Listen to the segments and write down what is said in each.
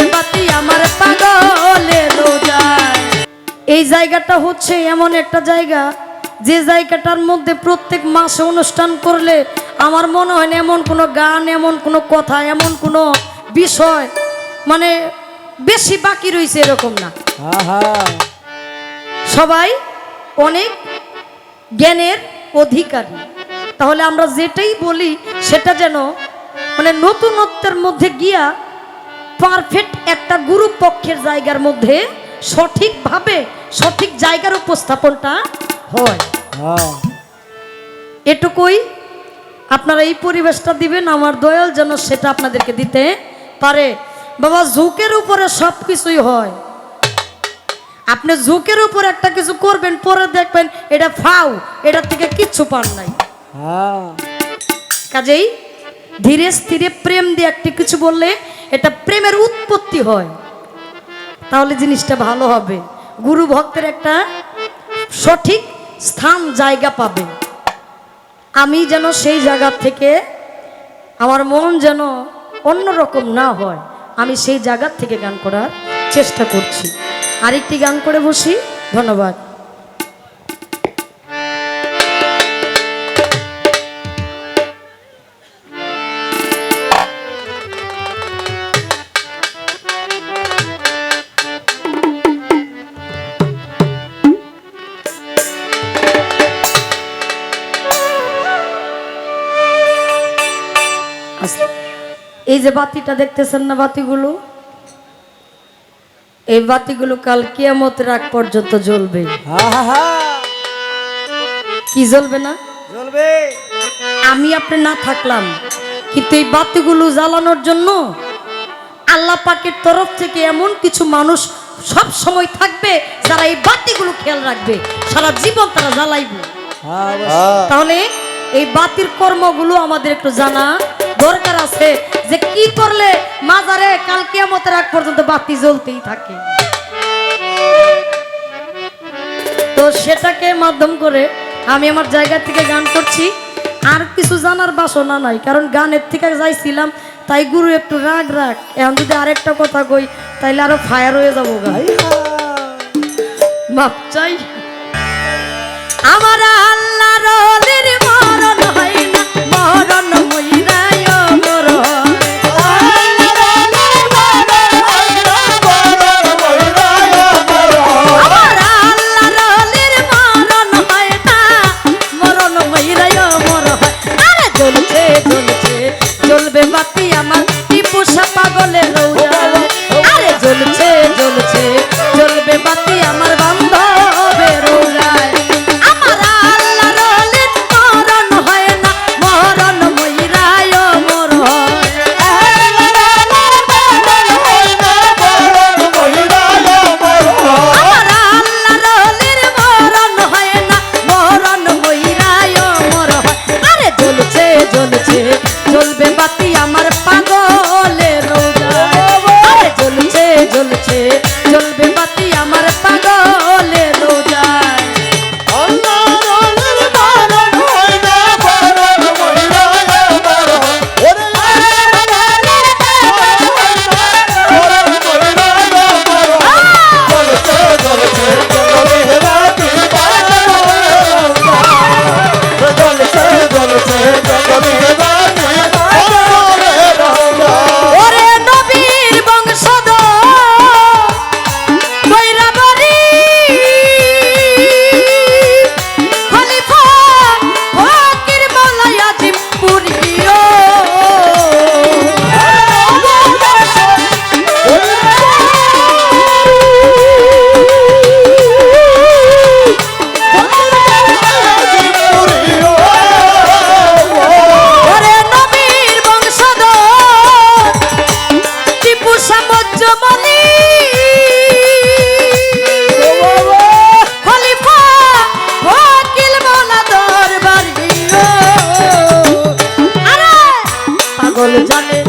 জ্বলবে বাতি আমার পাগলে রোজায়। এই জায়গাটা হচ্ছে এমন একটা জায়গা যে জায়গাটার মধ্যে প্রত্যেক মাসে অনুষ্ঠান করলে আমার মনে হয় না এমন কোনো গান এমন কোনো কথা এমন কোনো বিষয় মানে বেশি বাকি রয়েছে এরকম না। সবাই অনেক জ্ঞানের অধিকারী। তাহলে আমরা যেটাই বলি সেটা যেন মানে নতুনত্বের মধ্যে গিয়া পারফেক্ট একটা গুরু পক্ষের জায়গার মধ্যে সঠিকভাবে সঠিক জায়গার উপস্থাপনটা হয়। হ্যাঁ। এটুকুই আপনারা এই পরিবেশটা দিবেন আমার দয়াল যেন সেটা আপনাদেরকে দিতে পারে। বাবা ঝুঁকের উপরে সব কিছুই হয়। আপনি ঝুঁকের উপর একটা কিছু করবেন পরে দেখবেন এটা ফাউ এটার থেকে কিচ্ছু পান নাই। হ্যাঁ। কাজেই ধীরে স্থিরে প্রেম দিয়ে একটি কিছু বললে এটা প্রেমের উৎপত্তি হয়। তাহলে জিনিসটা ভালো হবে। গুরু ভক্তের একটা সঠিক স্থান, জায়গা পাবে। আমি যেন সেই জায়গা থেকে আমার মন যেন অন্যরকম না হয়, আমি সেই জায়গার থেকে গান করার চেষ্টা করছি। আরেকটি গান করে বসি। ধন্যবাদ। এই যে বাতিটা দেখতেছেন না বাতিগুলো? এই বাতিগুলো কাল কিয়ামতের আগ পর্যন্ত জ্বলবে। কি জ্বলবে না? জ্বলবে। আমি আপনি না থাকলাম কিন্তু এই বাতিগুলো জ্বালানোর জন্য আল্লাহ পাকের তরফ থেকে এমন কিছু মানুষ সব সময় থাকবে যারা এই বাতিগুলো খেয়াল রাখবে সারা জীবন তারা জ্বালাইবে। হ্যাঁ তাহলে এই বাতির কর্মগুলো আমাদের একটু জানা। দরকার আছে যে কি করলে মাজারে কাল কিয়ামতের আগ পর্যন্ত বাতি জ্বলতেই থাকে। তো সেটাকে মাধ্যম করে আমি আমার জায়গা থেকে গান করছি। আর কিছু জানার বাসনা নাই কারণ গানের থেকে যাইছিলাম তাই গুরু একটু রাগ রাগ। এখন যদি আরেকটা কথা কই তাইলে আরও ফায়ার হয়ে যাব গা। মাপ চাই। আমার আল্লাহ জানে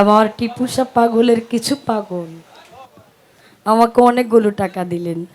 আমার টিপুসা পাগলের কিছু পাগল। আমাকে অনেকগুলো টাকা দিলেন।